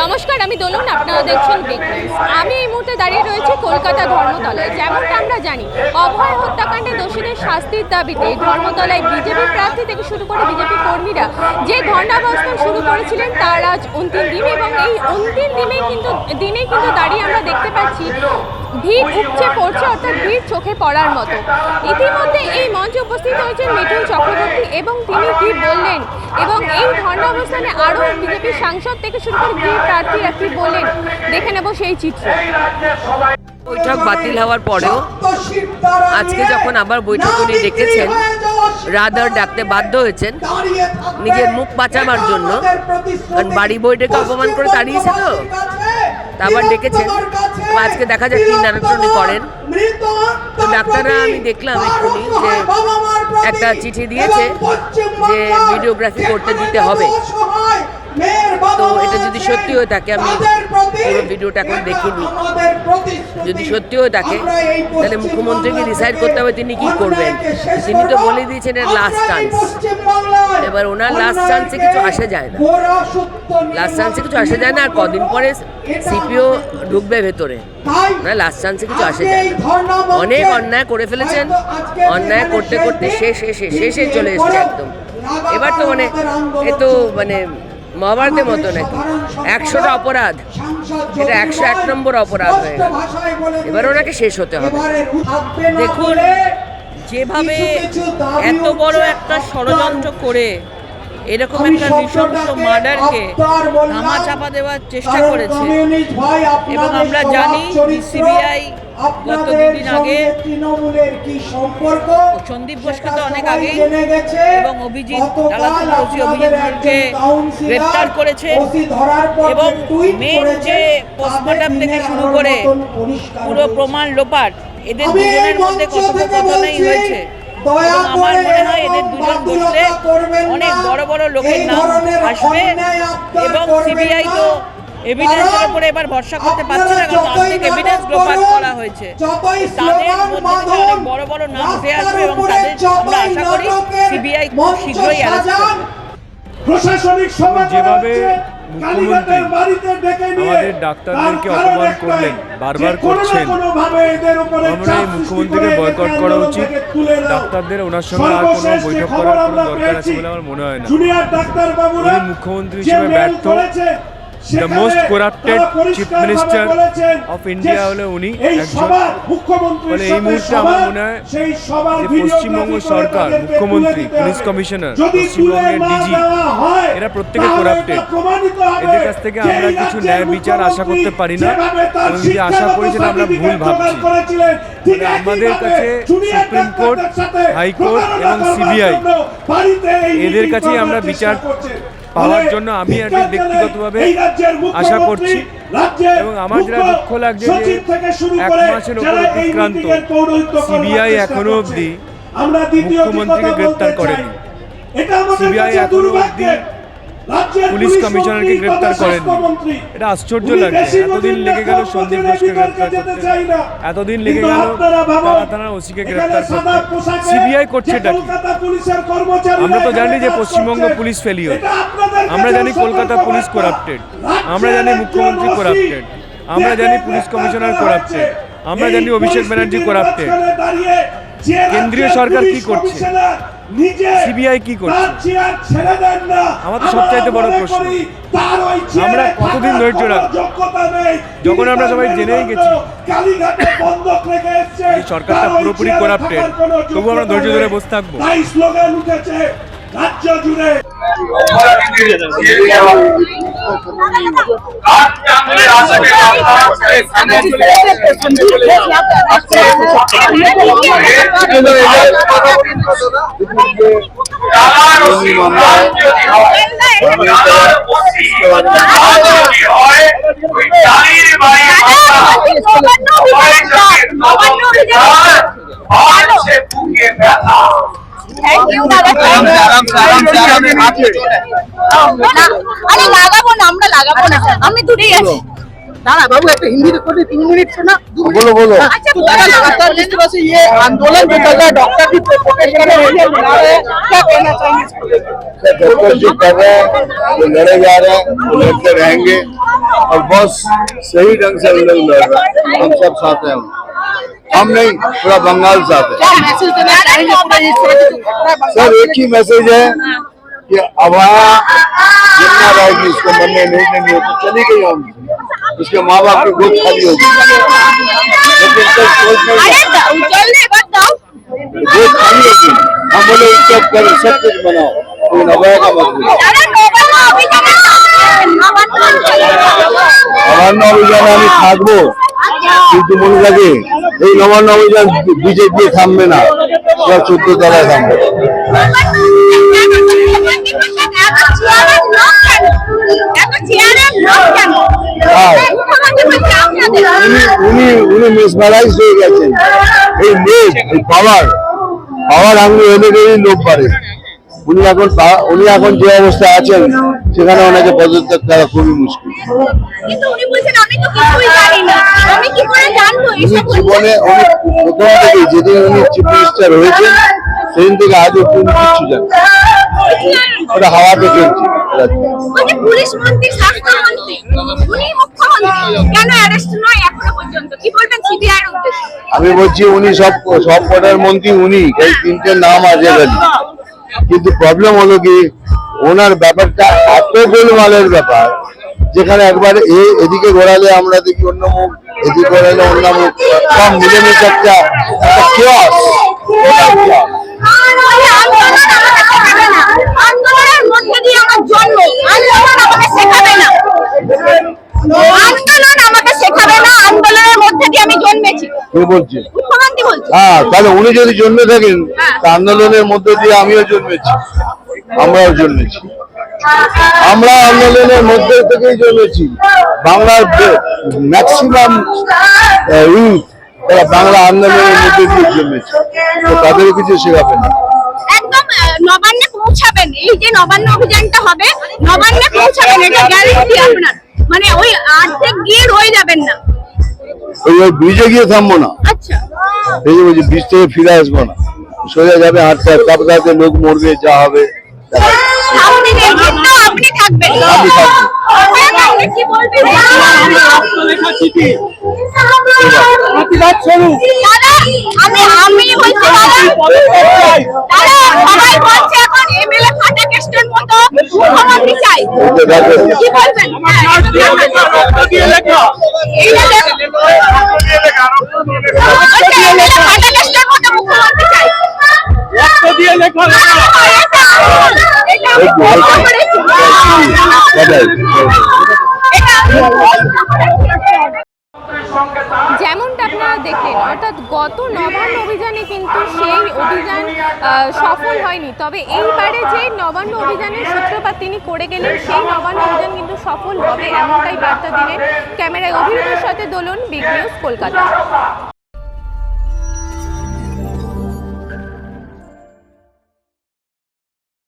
নমস্কার, আমি দোলন, আপনারা দেখছেন আমি এই মুহূর্তে দাঁড়িয়ে রয়েছি কলকাতা ধর্মতলায়। যেমনটা আমরা জানি, অভয় হত্যাকাণ্ডে দোষীদের শাস্তির দাবিতে ধর্মতলায় বিজেপি প্রার্থী থেকে শুরু করে বিজেপি কর্মীরা যে ধর্ণাবস্থান শুরু করেছিলেন, তার আজ অন্তিম দিন এবং এই অন্তিম দিনে কিন্তু দিনে কিন্তু দাঁড়িয়ে আমরা দেখতে পাচ্ছি, ভিড় উপচে পড়ছে, অর্থাৎ ভিড় চোখে পড়ার মতো। ইতিমধ্যে এই মঞ্চে উপস্থিত হয়েছেন মিঠুন চক্রবর্তী এবং তিনি কি বললেন? এবং এই ধর্ণা অবস্থানে আরও বিজেপি সাংসদ থেকে শুরু করে বিজেপি প্রার্থীরা কি বললেন দেখে নেব সেই চিত্র। বৈঠক বাতিল হওয়ার পরেও আজকে যখন আবার বৈঠক উনি ডেকেছেন, রাদার ডাকতে বাধ্য হয়েছেন নিজের মুখ বাঁচাবার জন্য। কারণ বাড়ি বইটাকে অপমান করে দাঁড়িয়েছে তো। আবার ডেকেছেন। আজকে দেখা যাক কি নাটক করেন। তো ডাক্তাররা আমি দেখলাম এক্ষুনি যে একটা চিঠি দিয়েছে যে ভিডিওগ্রাফি করতে দিতে হবে। তো এটা যদি সত্যি হয়ে থাকে আমি পুরো ভিডিওটা এখন দেখিনি যদি সত্যি হয়ে থাকে তাহলে মুখ্যমন্ত্রীকে ডিসাইড করতে হবে তিনি কি করবেন? তিনি তো বলে দিয়েছেন এর লাস্ট চান্স এবার ওনার লাস্ট চান্সে কিছু আসে যায় না। লাস্ট চান্সে কিছু আসে যায় না আর কদিন পরে সিপিও ঢুকবে ভেতরে। না লাস্ট চান্সে কিছু আসে যায় না। অনেক অন্যায় করে ফেলেছেন অন্যায় করতে করতে শেষ শেষে শেষে চলে এসছে একদম। এবার তো মানে এ তো মানে মহাভারতের মতো নাকি? একশোটা অপরাধ। এটা একশো এক নম্বর অপরাধ হয়ে এবার ওনাকে শেষ হতে হবে। দেখুন, যেভাবে এত বড় একটা ষড়যন্ত্র করে এরকম একটা নৃশংস মার্ডারকে ধামা চাপা দেওয়ার চেষ্টা করেছে। এবং আমরা জানি, সিবিআই গত আগে সন্দীপ ঘোষকে তো অনেক আগেই এবং অভিজিৎ ডালাতুল অভিজিৎ ঘোষকে গ্রেপ্তার করেছে এবং মেন যে পোস্টমর্টম থেকে শুরু করে পুরো প্রমাণ লোপাট এদের দুজনের মধ্যে কথোপকথনই হয়েছে। আমার মনে হয় এদের দুজন বসলে অনেক বড় বড় লোকের নাম আসবে এবং সিবিআই তো এভিডেন্সের উপরে এবার ভরসা করতে পারছে না কারণ অনেক এভিডেন্স লোপাট করা হয়েছে। তাদের মধ্যে অনেক বড় বড় নাম উঠে আসবে এবং তাদের আমরা আশা করি সিবিআই খুব শীঘ্রই অ্যারেস্ট করবে। প্রশাসনিক সভা যেভাবে মুখ্যমন্ত্রী আমাদের ডাক্তারদেরকে অপমান করলেন, বারবার করছেন। আমরা এই মুখ্যমন্ত্রীকে বয়কট করা উচিত। ডাক্তারদের ওনার সঙ্গে আর কোনো বৈঠক করার কোনো দরকার আছে বলে আমার মনে হয় না। জুনিয়র ডাক্তার বাবুরা উনি মুখ্যমন্ত্রী হিসেবে ব্যর্থ। The most corrupted chief minister of India হলে উনি একজন ফলে এই মুহূর্তে আমার মনে হয় যে পশ্চিমবঙ্গ সরকার মুখ্যমন্ত্রী পুলিশ কমিশনার পশ্চিমবঙ্গের ডিজি এরা প্রত্যেকে করাপ্টেড এদের কাছ থেকে আমরা কিছু ন্যায় বিচার আশা করতে পারি না এবং যে আশা করি সেটা আমরা ভুল ভাবছি। মানে আমাদের কাছে সুপ্রিম কোর্ট হাইকোর্ট এবং সিবিআই এদের কাছেই আমরা বিচার পাওয়ার জন্য আমি একটি ব্যক্তিগতভাবে আশা করছি। এবং আমার যেটা দুঃখ লাগছে যে এক মাসের ওপর অতিক্রান্ত সিবিআই এখনও অবধি মুখ্যমন্ত্রীকে গ্রেপ্তার করেনি। সিবিআই এখনও অবধি পুলিশ কমিশনারকে গ্রেপ্তার করেনি এটা আশ্চর্য লাগে এতদিন লেগে গেল সন্দীপ ঘোষকে গ্রেপ্তার করতে। এতদিন লেগে গেল থানার ওসিকে গ্রেপ্তার করতে। সিবিআই করছে এটা আমরা তো জানি যে পশ্চিমবঙ্গ পুলিশ ফেলিওর আমরা জানি কলকাতা পুলিশ করাপ্টেড আমরা জানি মুখ্যমন্ত্রী করাপ্টেড আমরা জানি পুলিশ কমিশনার করাপ্টেড আমরা জানি অভিষেক ব্যানার্জি করাপ্টেড কেন্দ্রীয় সরকার কি করছে? সিবিআই কি করছে? আমার তো সবচাইতে বড় প্রশ্ন। আমরা কতদিন ধৈর্য রাখব? যখন আমরা সবাই জেনেই গেছি এই সরকারটা পুরোপুরি করাপ্টেড তবু আমরা ধৈর্য ধরে বসে থাকব। তাই স্লোগান উঠেছে রাজ্য জুড়ে থ্যাংক ইউ দাদা আরে লাগাবো না আমরা লাগাবো না আমি দূরেই আছি दादा बाबू एक हिंदी रिकॉर्ड तीन मिनट से ना दो मिनट बोलो बोलो अच्छा तो दादा लगातार जिस तरह से ये आंदोलन जो चल रहा है डॉक्टर भी प्रोटेस्ट कर रहे हैं बना रहे हैं क्या कहना चाहेंगे इसको लेकर? डॉक्टर जो कर रहे हैं वो लड़े जा रहे हैं वो लड़ते रहेंगे और बस सही ढंग से हम लोग लड़ रहे हैं हम सब साथ हैं हम नहीं पूरा बंगाल साथ है क्या मैसेज देना चाहेंगे पूरे इस तरह की जो घटना है बंगाल सर में? एक ही मैसेज है कि अवाया जितना रहेगी उसको मरने नहीं देंगे तो चली गई हम उसके माँ बाप की गोद खाली होगी लेकिन सर सोच नहीं अरे दाऊ, जल्दी मत दाऊ। गोद खाली होगी हम बोले सब करो सब कुछ बनाओ कोई अवाया का मत बोलो আরে নবান্ন অভিযানে নবান্ন নবান্ন অভিযানে আমি থাকবো কিন্তু মনে লাগে এই নবান্ন অভিযান বিজেপি দিয়ে থামবে না সব চোদ্দ তলায় থামবে উনি উনি উনি মেসমারাইজ হয়ে গেছেন। এই লোভ এই পাওয়ার পাওয়ার আঙুল এনে গেলেই লোভ পারে উনি এখন উনি এখন যে অবস্থায় আছেন সেখানে ওনাকে পদত্যাগ করা খুবই মুশকিল। কিন্তু উনি বলছেন আমি তো কিছুই জানি না। আমি কি করে জানব উনি জীবনে উনি প্রথম থেকে যেদিন উনি চিফ মিনিস্টার হয়েছেন সেদিন থেকে আজ অব্দি উনি কিচ্ছু জানেন ওটা হাওয়াতে চলছে পুলিশ মন্ত্রী স্বাস্থ্যমন্ত্রী উনি মুখ্যমন্ত্রী কেন অ্যারেস্ট নয় এখনও পর্যন্ত? কি বলবেন সিবিআই আমি বলছি উনি সব সব কটার মন্ত্রী উনি এই তিনটে নাম আছে কিন্তু প্রবলেম হলো কি ওনার ব্যাপারটা এত গোলমালের ব্যাপার যেখানে একবার এ এদিকে ঘোরালে আমরা দেখি অন্য মুখ এদিকে ঘোরালে অন্য মুখ সব মিলেমিশে একটা হ্যাঁ তাহলে উনি যদি জন্মে থাকেন তা আন্দোলনের মধ্য দিয়ে আমিও জন্মেছি। আমরাও জন্মেছি। আমরা আন্দোলনের মধ্যে থেকেই জন্মেছি বাংলার ম্যাক্সিমাম ইউথ তারা বাংলা আন্দোলনের মধ্যে দিয়ে জন্মেছে তো তাদেরও কিছু শেখাবে না। একদম নবান্নে পৌঁছাবেন। এই যে নবান্ন অভিযানটা হবে নবান্নে পৌঁছাবেন এটা গ্যারেন্টি আপনার। মানে ওই অর্ধেক গিয়ে রয়ে যাবেন না। ওই ওই ব্রিজে গিয়ে থামবো না। আচ্ছা। এই যে বলছি ব্রিজ থেকে ফিরে আসব না। সোজা যাবে হাঁটতে লোক মরবে যা হবে। আপনি থাকবেন। প্রতিবাদ শুরু দাদা আমি আমি বলছি দাদা। সবাই বলছে এখন এমএলএ ফাটা কেস্টের মতো। মুখ্যমন্ত্রী চাই? কি বলবেন? হ্যাঁ, ফাটা কেস্টের মতো মুখ্যমন্ত্রী চাই। দাদাই। যেমনটা আপনারা দেখলেন, অর্থাৎ গত নবান্ন অভিযানে কিন্তু সেই অভিযান সফল হয়নি। তবে এইবারে যে নবান্ন অভিযানের সূত্রপাত তিনি করে গেলেন, সেই নবান্ন অভিযান কিন্তু সফল হবে এমনটাই বার্তা দিলেন ক্যামেরায় অভিনেতার সাথে দোলন, বিগ নিউজ, কলকাতা।